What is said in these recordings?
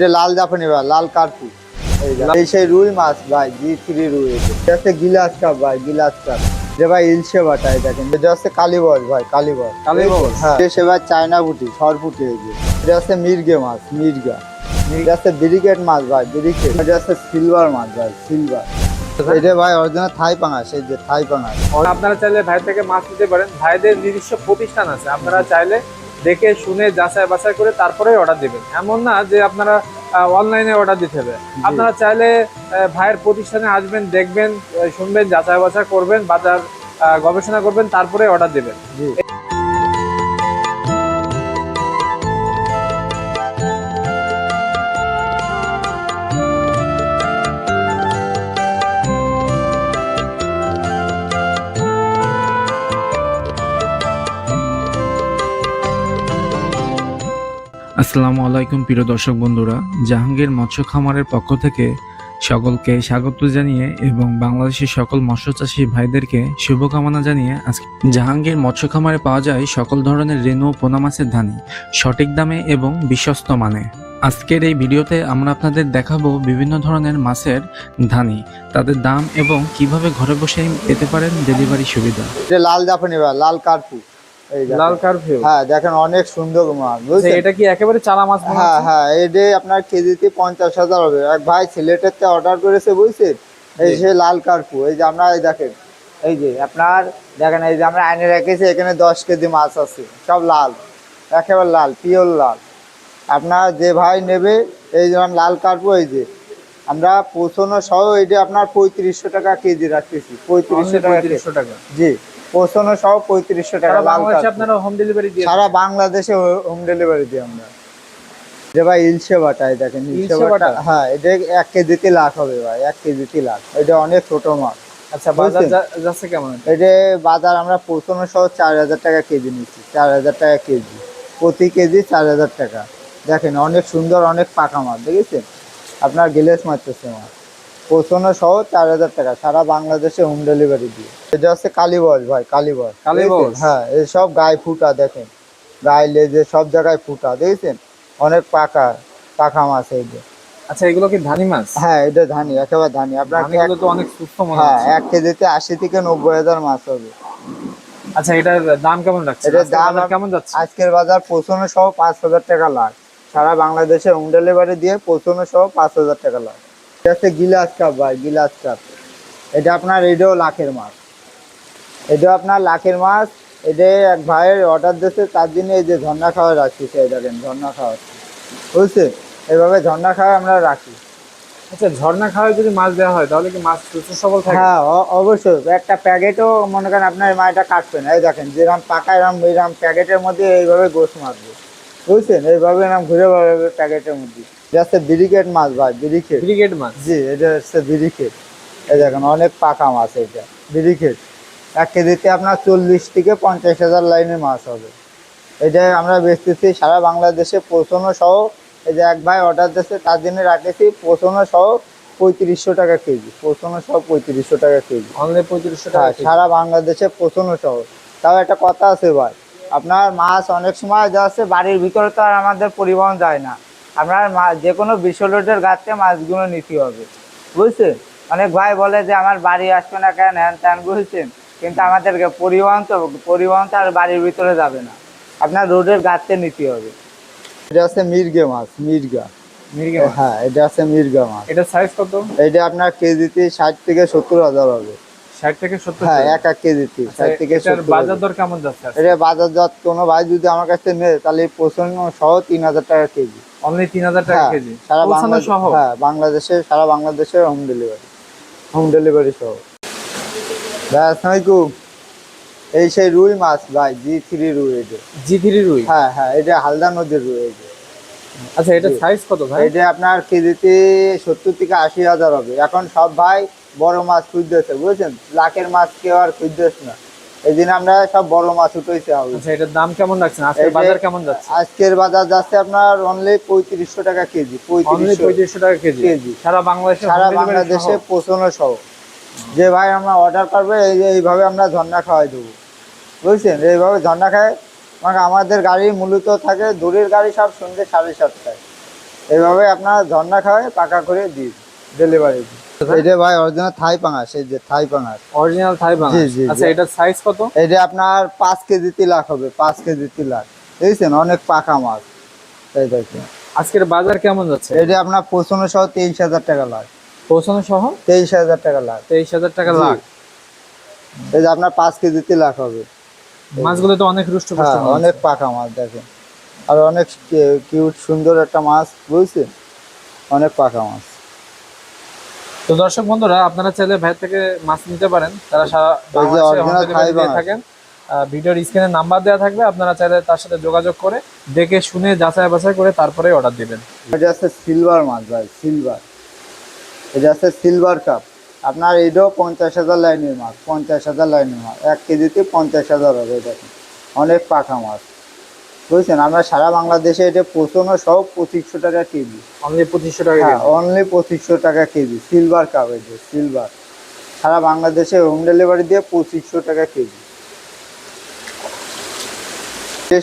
এটা লাল জাপানি ভাই লাল কার্পু। এই সেই রুই মাছ ভাই জি থ্রি রুই। এটা এটা হচ্ছে গিলাস কাপ ভাই গিলাস কাপ। যে ভাই ইলশে বাটা এই দেখেন। এটা হচ্ছে কালীবস ভাই কালীবস কালীবস? হ্যাঁ সে ভাই চায়না পুটি সরপুটি এটা হচ্ছে মির্গে মাছ মির্গা। এটা হচ্ছে ব্রিকেট মাছ ভাই ব্রিকেট এটা হচ্ছে সিলভার মাছ ভাই সিলভার। এটা ভাই অরিজিনাল থাই পাঙাশ এই যে থাই পাঙাশ। আপনারা চাইলে ভাই থেকে মাছ নিতে পারেন। ভাইদের নিজস্ব প্রতিষ্ঠান আছে। আপনারা চাইলে দেখে শুনে যাচাই বাছাই করে তারপরে অর্ডার দিবেন। এমন না যে আপনারা অনলাইনে অর্ডার দিতে হবে। আপনারা চাইলে ভাইয়ের প্রতিষ্ঠানে আসবেন দেখবেন শুনবেন যাচাই বাছাই করবেন বাজার গবেষণা করবেন তারপরে অর্ডার দিবেন। আসসালামু আলাইকুম, প্রিয় দর্শক বন্ধুরা। জাহাঙ্গীর মৎস্য খামারের পক্ষ থেকে সকলকে স্বাগত জানিয়ে এবং বাংলাদেশের সকল মৎস্য চাষী ভাইদেরকে শুভকামনা জানিয়ে আজকে জাহাঙ্গীর মৎস্য খামারে পাওয়া যায় সকল ধরনের রেনু ও পোনা মাছের ধানি, সঠিক দামে এবং বিশ্বস্ত মানে। আজকের এই ভিডিওতে আমরা আপনাদের দেখাবো বিভিন্ন ধরনের মাছের ধানি, তাদের দাম এবং কীভাবে ঘরে বসে পেতে পারেন ডেলিভারি সুবিধা। লাল ভাই, লাল কার্পু। লাল হ্যাঁ দেখেন অনেক সুন্দর মাছ বুঝছেন? এটা কি একেবারে মাছ হ্যাঁ? হ্যাঁ এটা আপনার কেজিতে পঞ্চাশ হাজার হবে। এক ভাই সিলেটের তে অর্ডার করেছে বুঝছেন? এই। যে লাল এই যে আমরা এই দেখেন এই যে আপনার দেখেন এই যে আমরা আইনে রেখেছি এখানে দশ কেজি মাছ আছে সব লাল একেবারে লাল পিওর লাল। আপনার যে ভাই নেবে এই যেমন লাল কার্পু এই যে। আমরা পৌঁছানো সহ এইটা আপনার পঁয়ত্রিশশো টাকা কেজি রাখতেছি পঁয়ত্রিশশো টাকা কেজি। 3500 টাকা। জি। পৌঁছানো সহ পঁয়ত্রিশশো টাকা সারা বাংলাদেশে আপনারা হোম ডেলিভারি দিয়ে সারা বাংলাদেশে হোম ডেলিভারি দিই আমরা। যে ভাই ইলশে দেখেন ইলশে বাটা? হ্যাঁ এটা এক কেজিতে লাখ হবে ভাই এক কেজিতে লাখ। এটা অনেক ছোট মাছ আচ্ছা বাজার বুঝছেন? যা- যাচ্ছে কেমন? এটা বাজার আমরা পৌঁছানো সহ চার হাজার টাকা কেজি নিচ্ছি চার হাজার টাকা কেজি। প্রতি কেজি চার হাজার টাকা। দেখেন অনেক সুন্দর অনেক পাকা মাছ দেখেছেন? আপনার গিলেস মারতেছে মাছ পৌঁছানো সহ চার হাজার টাকা সারা বাংলাদেশে হোম ডেলিভারি দিয়ে। এটা হচ্ছে কালীবস ভাই কালীবস কালীবস? হ্যাঁ সব গায়ে ফুটা দেখেন। গায়ে লেজে সব জায়গায় ফুটা দেখেছেন? অনেক পাকা পাকা মাছ এই যে। আচ্ছা এগুলো কি ধানি মাছ? হ্যাঁ এটা ধানি একেবারে ধানি। আপনার তো অনেক সুস্থ মনে হ্যাঁ এক কেজিতে আশি থেকে নব্বই হাজার মাছ হবে। আচ্ছা এটার দাম কেমন রাখছে এটার দাম কেমন যাচ্ছে? আজকের বাজার পৌঁছানো সহ পাঁচ হাজার টাকা লাখ। সারা বাংলাদেশে হোম ডেলিভারি দিয়ে পৌঁছানো সহ পাঁচ হাজার টাকা লাখ। হচ্ছে গিলাস কাপ ভাই গিলাস কাপ। এটা আপনার এটাও লাখের মাছ। এটা আপনার লাখের মাছ। এটা এক ভাইয়ের অর্ডার দিচ্ছে তার জন্য এই যে ঝর্ণা খাওয়া রাখছি সেই দেখেন ঝর্ণা খাওয়া। বুঝছে? এইভাবে ঝর্ণা খাওয়া আমরা রাখি। আচ্ছা ঝর্ণা খাওয়ায় যদি মাছ দেওয়া হয় তাহলে কি মাছ সুস্থ সবল থাকে? হ্যাঁ অবশ্যই। একটা প্যাকেটও মনে করেন আপনার মাছটা কাটবে না। এই দেখেন যেরকম পাকা এরকম এরকম প্যাকেটের মধ্যে এইভাবে গোস মারবে। বুঝছেন? এইভাবে এরকম ঘুরে বেড়াবে প্যাকেটের মধ্যে। এটা হচ্ছে ব্রিকেট মাছ ভাই ব্রিকেট ব্রিগেড মাছ। জি এটা হচ্ছে ব্রিকেট এই দেখেন অনেক পাকা মাছ এটা ব্রিকেট এক কেজিতে আপনার চল্লিশ থেকে পঞ্চাশ হাজার লাইনের মাছ হবে। এটা আমরা বেচতেছি সারা বাংলাদেশে পৌঁছানো সহ এই যে এক ভাই অর্ডার দিচ্ছে তার জন্য রাখেছি পৌঁছানো সহ পঁয়ত্রিশশো টাকা কেজি পৌঁছানো সহ পঁয়ত্রিশশো টাকা কেজি। অনলি পঁয়ত্রিশশো হ্যাঁ টাকা সারা বাংলাদেশে পৌঁছানো সহ। তাও একটা কথা আছে ভাই আপনার মাছ অনেক সময় যাচ্ছে বাড়ির ভিতরে তো আর আমাদের পরিবহন যায় না। আপনার যে কোনো বিশ্ব রোডের গাছ থেকে মাছগুলো নিতে হবে। বুঝছেন? অনেক ভাই বলে যে আমার বাড়ি আসবে না কেন? হ্যান ত্যান বুঝছেন কিন্তু আমাদেরকে পরিবহন তো পরিবহন তো আর বাড়ির ভিতরে যাবে না। আপনার রোডের গাছতে নিতে হবে। এটা আছে মির্গে মাছ মির্গা। মির্গে হ্যাঁ এটা আছে মির্গা মাছ। এটা সাইজ কত? এটা আপনার কেজিতে ষাট থেকে সত্তর হাজার হবে। থেকে হ্যাঁ এক এক কেজিতে আচ্ছা, থেকে বাজার দর কেমন যাচ্ছে এটা বাজারজাত কোনো ভাই যদি আমার কাছে নেয় তাহলে সহ তিন হাজার টাকা কেজি। অনলি টাকা হ্যাঁ, কেজি? সারা বাংলাদেশ সহ? হ্যাঁ বাংলাদেশে সারা বাংলাদেশে হোম ডেলিভারি হোম ডেলিভারি সহ। ভাই এই সেই রুই মাছ ভাই জি থ্রি রুই এটা। জি থ্রি রুই? হ্যাঁ হ্যাঁ এটা হালদা নদীর রুই এটা। আচ্ছা এটা সাইজ কত ভাই? এটা আপনার কেজিতে সত্তর থেকে আশি হাজার হবে। এখন সব ভাই বড় মাছ খুঁজতেছে বুঝছেন? লাখের মাছ কেউ আর খুঁজতেছে না। এই দিন আমরা সব বড় মাছ উঠেছে হবে আচ্ছা এটার দাম কেমন রাখছেন? আজকের বাজার কেমন যাচ্ছে? আজকের বাজার যাচ্ছে আপনার অনলি পঁয়ত্রিশশো টাকা কেজি পঁয়ত্রিশশো পঁয়ত্রিশশো টাকা কেজি? কেজি। সারা বাংলাদেশে সারা বাংলাদেশে পৌঁছানো সহ যে ভাই আমরা অর্ডার করবে এই যে এইভাবে আমরা ঝর্ণা খাওয়াই দেবো। বুঝছেন? এইভাবে ঝর্ণা খায়। মানে আমাদের গাড়ি মূলত থাকে দূরের গাড়ি সব সন্ধ্যে সাড়ে সাতটায়। এইভাবে আপনার ঝর্ণা খাওয়ায় পাকা করে দিই ডেলিভারি এটা ভাই অরিজিনাল থাই পাঙাশ এই যে থাই পাঙাশ। Original Thai. আচ্ছা এটার সাইজ কত? এটা আপনার পাঁচ কেজি তিলাক হবে পাঁচ কেজি তিলাক। বুঝছেন অনেক পাকা মাছ। এই দেখেন। আজকের বাজার কেমন যাচ্ছে? এটা আপনার পঁচানো সহ তেইশ হাজার টাকা লাখ। পৌঁছানো সহ তেইশ হাজার টাকা লাখ। তেইশ হাজার টাকা জি। লাখ। এই যে আপনার পাঁচ কেজি তিলাক হবে। মাছগুলো তো অনেক রুষ্ট হ্যাঁ অনেক পাকা মাছ দেখেন। আর অনেক কিউট সুন্দর একটা মাছ বুঝছেন? অনেক পাকা মাছ। তো দর্শক বন্ধুরা আপনারা চাইলে ভাই থেকে মাছ নিতে পারেন। তারা সারা। থাকেন। ভিডিওর স্ক্রিনে নাম্বার দেওয়া থাকবে আপনারা চাইলে তার সাথে যোগাযোগ করে দেখে শুনে যাচাই বাছাই করে তারপরে অর্ডার দিবেন। এটা হচ্ছে সিলভার মাছ ভাই সিলভার এটা হচ্ছে সিলভার কাপ আপনার এটাও পঞ্চাশ হাজার লাইনের মাছ পঞ্চাশ হাজার লাইনের মাছ। এক কেজিতে পঞ্চাশ হাজার হবে দেখেন। অনেক পাকা মাছ। বুঝছেন? আমরা সারা বাংলাদেশে এটা পৌঁছানো সব পঁচিশশো টাকা কেজি। অনলি পঁচিশশো টাকা হ্যাঁ অনলি পঁচিশশো টাকা কেজি। সিলভার কাপ এটা সিলভার সারা বাংলাদেশে হোম ডেলিভারি দিয়ে পঁচিশশো টাকা কেজি।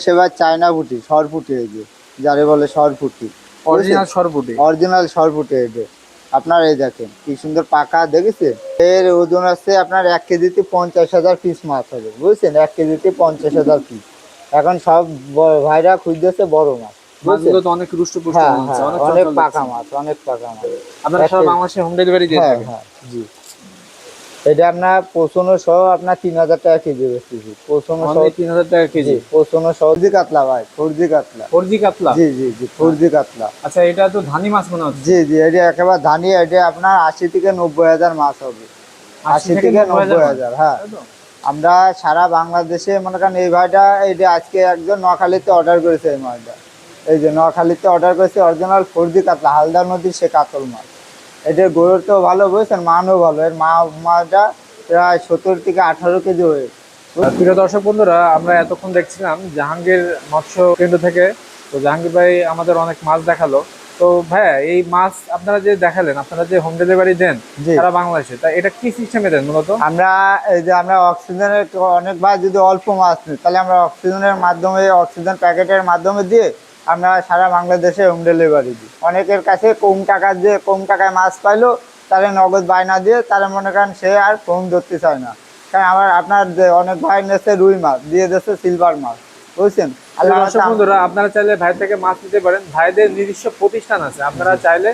সেবার চায়না ফুটি সরফুটি এই যে যারে বলে সরফুটি অরিজিনাল সরপুটি অরিজিনাল সরপুটে এটা আপনার এই দেখেন কি সুন্দর পাকা দেখেছেন? এর ওজন আছে আপনার এক কেজিতে পঞ্চাশ হাজার পিস মাছ হবে। বুঝছেন? এক কেজিতে পঞ্চাশ হাজার পিস এখন সব ভাইরা খুঁজতেছে বড় মাছ মাছগুলো তো অনেক রুষ্ট মাছ অনেক অনেক পাকা মাছ অনেক পাকা মাছ। আপনারা সারা বাংলাদেশে হোম ডেলিভারি দিয়ে থাকেন? জি। এটা আপনার পোষণও সহ আপনার তিন হাজার টাকা কেজি বেচতেছি পোষণও সহ তিন হাজার টাকা কেজি? জি সহ ফর্জি কাতলা ভাই ফর্জি কাতলা। ফোরজি কাতলা? জি জি জি ফর্জি কাতলা। আচ্ছা এটা তো ধানি মাছ মনে হচ্ছে। জি জি এটা একেবারে ধানি এটা আপনার আশি থেকে নব্বই হাজার মাছ হবে। আশি থেকে নব্বই হাজার হ্যাঁ? আমরা সারা বাংলাদেশে, মনে করেন এই ভাইটা এটা আজকে একজন নোয়াখালীতে অর্ডার করেছে এই মাছটা এই যে নোয়াখালীতে অর্ডার করেছে অরিজিনাল ফর্জি কাতলা, হালদা নদীর সে কাতল মাছ এটার গরুর তো ভালো, বুঝছেন? মানও ভালো। এর মা মাছটা প্রায় সত্তর থেকে আঠারো কেজি হয়ে আর প্রিয় দর্শক বন্ধুরা, আমরা এতক্ষণ দেখছিলাম জাহাঙ্গীর মৎস্য কেন্দ্র থেকে। তো জাহাঙ্গীর ভাই আমাদের অনেক মাছ দেখাল। তো ভাইয়া এই মাছ আপনারা যে দেখালেন আপনারা যে হোম ডেলিভারি দেন সারা বাংলাদেশে তা এটা কি সিস্টেমে দেন মূলত? আমরা এই যে আমরা অক্সিজেনের অনেক ভাই যদি অল্প মাছ নিই তাহলে আমরা অক্সিজেনের মাধ্যমে অক্সিজেন প্যাকেটের মাধ্যমে দিয়ে আমরা সারা বাংলাদেশে হোম ডেলিভারি দিই। অনেকের কাছে কম টাকার যে কম টাকায় মাছ পাইলো তাহলে নগদ বায়না দিয়ে তাহলে মনে করেন সে আর ফোন ধরতে চায় না। কারণ আমার আপনার যে অনেক ভাই নেছে রুই মাছ দিয়ে দিচ্ছে সিলভার মাছ বুঝছেন? বন্ধুরা আপনারা চাইলে ভাই থেকে মাছ নিতে পারেন। ভাইদের নিজস্ব প্রতিষ্ঠান আছে। আপনারা চাইলে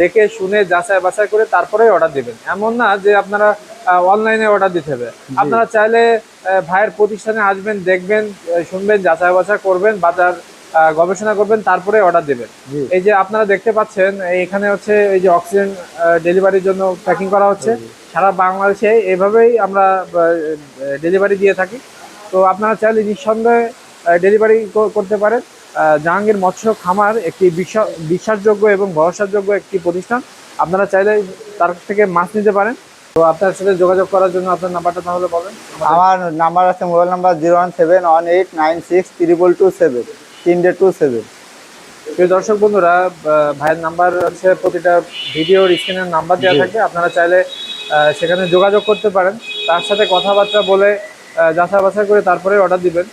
দেখে শুনে যাচাই বাছাই করে তারপরেই অর্ডার দিবেন। এমন না যে আপনারা অনলাইনে অর্ডার দিতে হবে। আপনারা চাইলে ভাইয়ের প্রতিষ্ঠানে আসবেন দেখবেন শুনবেন যাচাই বাছাই করবেন বাজার গবেষণা করবেন তারপরে অর্ডার দিবেন। এই যে আপনারা দেখতে পাচ্ছেন এখানে হচ্ছে এই যে অক্সিজেন ডেলিভারির জন্য প্যাকিং করা হচ্ছে। সারা বাংলাদেশে এভাবেই আমরা ডেলিভারি দিয়ে থাকি। তো আপনারা চাইলে নিঃসন্দেহে ডেলিভারি করতে পারেন। জাহাঙ্গীর মৎস্য খামার একটি বিশ্বা- বিশ্বাসযোগ্য এবং ভরসাযোগ্য একটি প্রতিষ্ঠান। আপনারা চাইলে তার থেকে মাছ নিতে পারেন। তো আপনার সাথে যোগাযোগ করার জন্য আপনার নাম্বারটা তাহলে বলেন। আমার নাম্বার আছে mobile number zero one seven one eight nine six triple two seven তিন তিনটে টু সেভেন। প্রিয় দর্শক বন্ধুরা ভাইয়ের নাম্বার হচ্ছে প্রতিটা ভিডিওর স্ক্রিনের নাম্বার দেওয়া জি। থাকবে আপনারা চাইলে সেখানে যোগাযোগ করতে পারেন। তার সাথে কথাবার্তা বলে যাচাই বাছাই করে তারপরে অর্ডার দিবেন।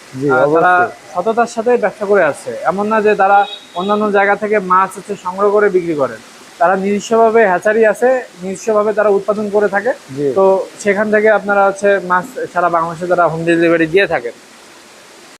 তারা সততার সাথে ব্যবসা করে আসছে এমন না যে তারা অন্যান্য জায়গা থেকে মাছ হচ্ছে সংগ্রহ করে বিক্রি করেন তারা নিজস্বভাবে হ্যাচারি আছে নিজস্বভাবে তারা উৎপাদন করে থাকে। তো সেখান থেকে আপনারা হচ্ছে মাছ সারা বাংলাদেশে তারা হোম ডেলিভারি দিয়ে থাকেন।